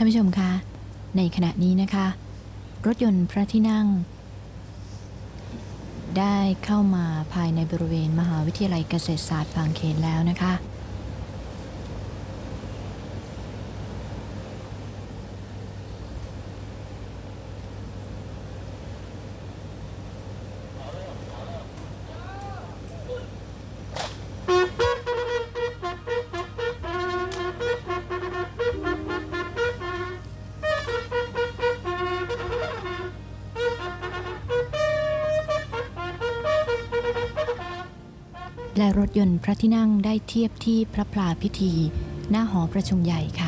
ท่านผู้ชมคะในขณะนี้นะคะ รถยนต์พระที่นั่ง ได้เข้ามาภายในบริเวณมหาวิทยาลัยเกษตรศาสตร์บางเขนแล้วนะคะ และรถยนต์พระที่นั่งได้เทียบที่พระพลาพิธี หน้าหอประชุมใหญ่ค่ะ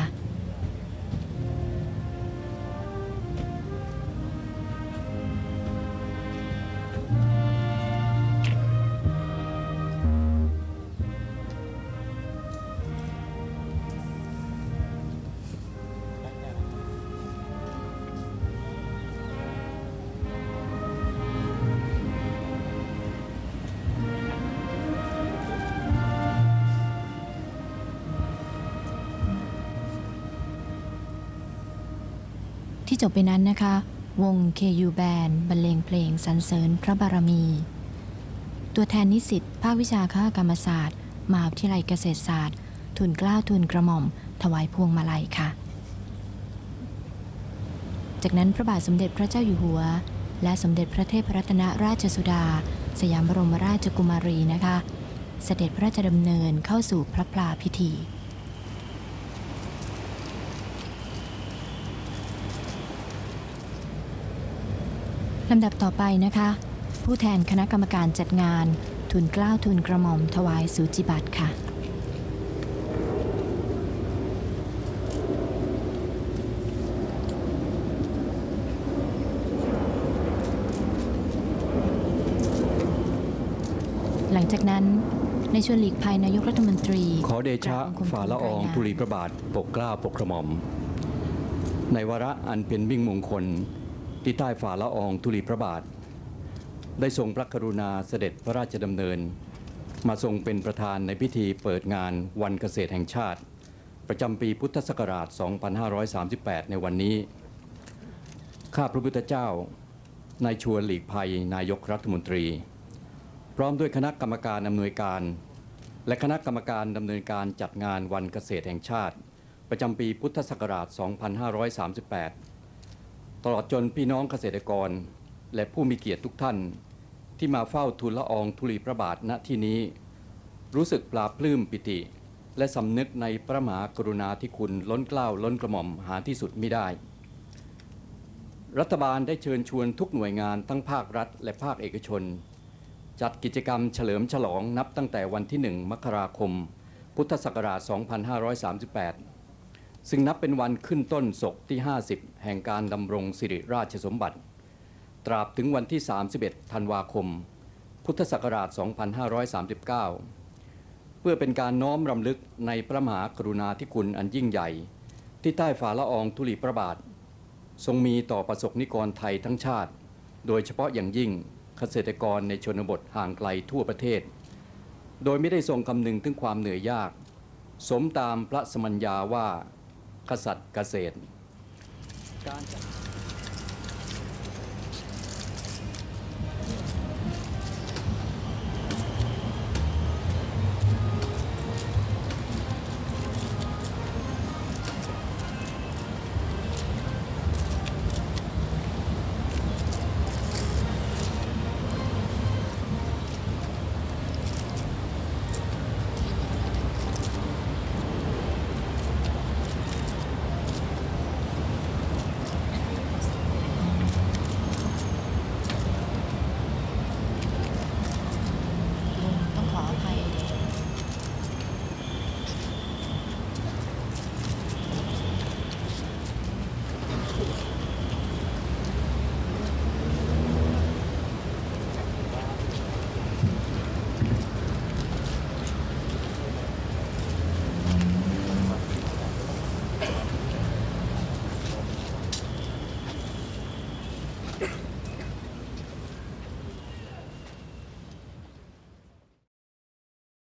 ที่จบไปนั้นนะคะ วง KU Band บรรเลงเพลงสรรเสริญพระบารมี ตัวแทนนิสิตภาควิชาคกรรมศาสตร์มหาวิทยาลัยเกษตรศาสตร์ ทุนกล้าวทุนกระหม่อม ถวายพวงมาลัยค่ะ จากนั้นพระบาทสมเด็จพระเจ้าอยู่หัว และสมเด็จพระเทพรัตนราชสุดา สยามบรมราชกุมารีนะคะ เสด็จพระราชดำเนินเข้าสู่พระพลาพิธี ลำดับต่อไปนะคะ ผู้แทนคณะกรรมการจัดงาน ทุนเกล้าทุนกระหม่อมถวายสูจิบัตรค่ะ หลังจากนั้นในชวนหลีกภัยนายกรัฐมนตรี ขอเดชะกรบบังคมฝ่าละอองทูลรายงานธุลีพระบาทปกเกล้าปกกระหม่อม ในวาระอันเป็นมิ่งมงคล ที่ใต้ฝ่าละอองธุลีพระบาท ได้ทรงพระกรุณาเสด็จพระราชดำเนิน มาทรงเป็นประธานในพิธีเปิดงานวันเกษตรแห่งชาติ ประจำปีพุทธศักราช 2538 ในวันนี้ ข้าพระพุทธเจ้านายชวนหลีกภัยนายกรัฐมนตรี พร้อมด้วยคณะกรรมการอำนวยการ และคณะกรรมการดำเนินการจัดงานวันเกษตรแห่งชาติ ประจำปีพุทธศักราช 2538 ตลอดจนพี่น้องเกษตรกร และผู้มีเกียรติทุกท่าน ที่มาเฝ้าทูลละอองธุลีพระบาทณที่นี้ รู้สึกปลาปลื้มปิติ และสำนึกในพระมหากรุณาธิคุณล้นเกล้าล้นกระหม่อมหาที่สุดไมิได้ รัฐบาลได้เชิญชวนทุกหน่วยงานทั้งภาครัฐ และภาคเอกชน จัดกิจกรรมเฉลิมฉลองนับตั้งแต่วันที่ 1 มกราคม พุทธศักราช 2538 ซึ่งนับเป็นวันขึ้นต้นศกที่ 50 แห่งการดำรงสิริราชสมบัติ ตราบถึงวันที่ 31 ธันวาคม พุทธศักราช 2539 เพื่อเป็นการน้อมรำลึกในพระมหากรุณาธิคุณอันยิ่งใหญ่ ที่ใต้ฝ่าละอองธุลีพระบาท ทรงมีต่อประสบนิกรไทยทั้งชาติ โดยเฉพาะอย่างยิ่งเกษตรกรในชนบทห่างไกลทั่วประเทศ โดยไม่ได้ทรงคำนึงถึงความเหนื่อยยาก สมตามพระสมัญญาว่า กษัตริย์เกษตรการจัด